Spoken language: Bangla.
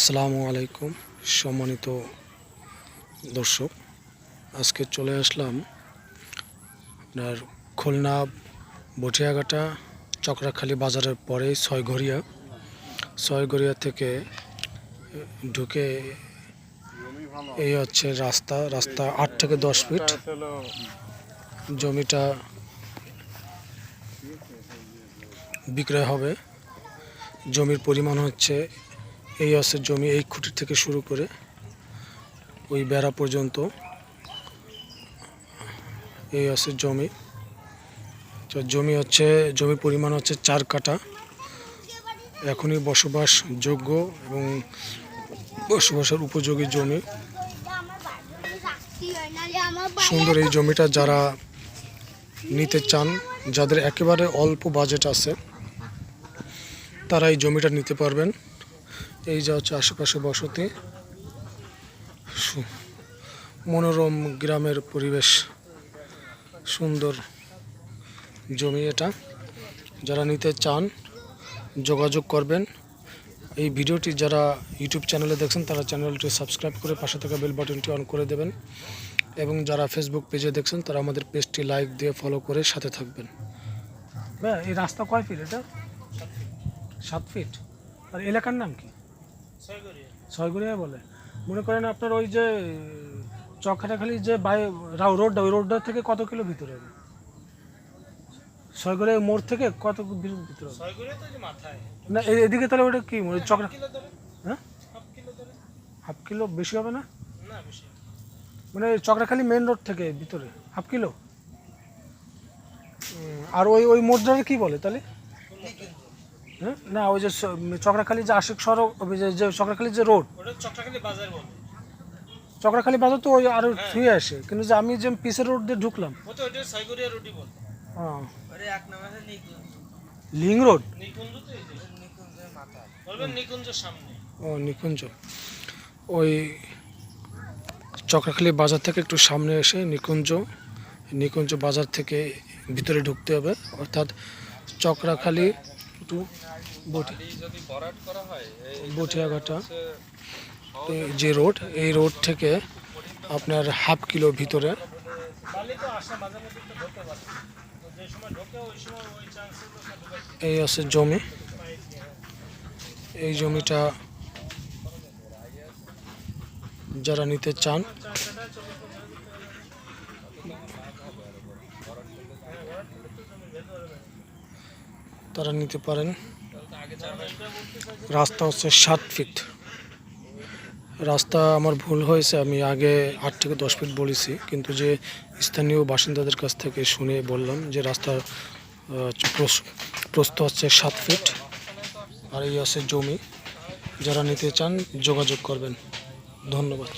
আসসালামু আলাইকুম, সম্মানিত দর্শক। আজকে চলে আসলাম আপনার খুলনা বটিয়াঘাটা চকরাখালী বাজারের পরে ছয়ঘরিয়া ছয়ঘরিয়া থেকে ঢুকে এই হচ্ছে রাস্তা রাস্তা আট থেকে দশ ফিট। জমিটা বিক্রয় হবে। জমির পরিমাণ হচ্ছে এই আছে জমি এই খুঁটির থেকে শুরু করে ওই বেড়া পর্যন্ত। এই আছে জমি। তো জমি হচ্ছে, জমির পরিমাণ হচ্ছে চার কাটা এখনই বসবাস যোগ্য এবং বসবাসের উপযোগী জমি। সুন্দর এই জমিটা যারা নিতে চান, যাদের একেবারে অল্প বাজেট আছে, তারা এই জমিটা নিতে পারবেন। এই যা হচ্ছে আশেপাশে বসতি। মনোরম গ্রামের পরিবেশ, সুন্দর জমি এটা। যারা নিতে চান, যোগাযোগ করবেন। এই ভিডিওটি যারা ইউটিউব চ্যানেলে দেখছেন, তারা চ্যানেলটি সাবস্ক্রাইব করে পাশে থাকা বেল বাটনটি অন করে দেবেন। এবং যারা ফেসবুক পেজে দেখছেন, তারা আমাদের পেজটি লাইক দিয়ে ফলো করে সাথে থাকবেন। এই রাস্তা কয় ফিট এটা? সাত ফিট আর এলাকার নাম কি? ছয়গড়িয়া। বলে। মনে করেন আপনার ওই যে চকহাটাখালি যে বাই রোডটা ওই রোডটা থেকে কত কিলো ভিতরে ছয়গড়িয়া মোড় থেকে কত ভিতরে না এদিকে তাহলে ওটা কি ওই চকরা হ্যাঁ? হাফ কিলো বেশি হবে না? মানে চকরাখালি মেন রোড থেকে ভিতরে হাফ কিলো? আর ওই ওই মোড়টাকে কি বলে তাহলে? না ওই যে চক্রাখালী যে আশিক সড়ক ওই যে চক্রাখালী যে রোড ওটা বাজার চক্রাখালী বাজার তো ওই আরও ছুঁয়ে আসে কিন্তু যে আমি যে পিসের রোড দিয়ে ঢুকলাম। ও তো ওটা সাইগরিয়া রুটি বলে। হ্যাঁ আরে এক নাম আছে নিকুঞ্জ। লিং রোড নিকুঞ্জ তো এই যে। নিকুঞ্জের মাথা বলবেন নিকুঞ্জের সামনে। ও নিকুঞ্জ। ওই চক্রাখালী বাজার থেকে একটু সামনে এসে নিকুঞ্জ নিকুঞ্জ বাজার থেকে ভিতরে ঢুকতে হবে। অর্থাৎ চক্রাখালী টু বটিয়াঘাটা। যে রোড, এই রোড থেকে আপনার হাফ কিলো ভিতরে। এই আছে জমি। এই জমিটা যারা নিতে চান তারা নিতে পারেন। রাস্তা হচ্ছে সাত ফিট রাস্তা আমার ভুল হয়েছে, আমি আগে আট থেকে দশ ফিট বলেছি, কিন্তু যে স্থানীয় বাসিন্দাদের কাছ থেকে শুনে বললাম যে রাস্তার প্রস্থ হচ্ছে সাত ফিট আর এই আছে জমি। যারা নিতে চান যোগাযোগ করবেন। ধন্যবাদ।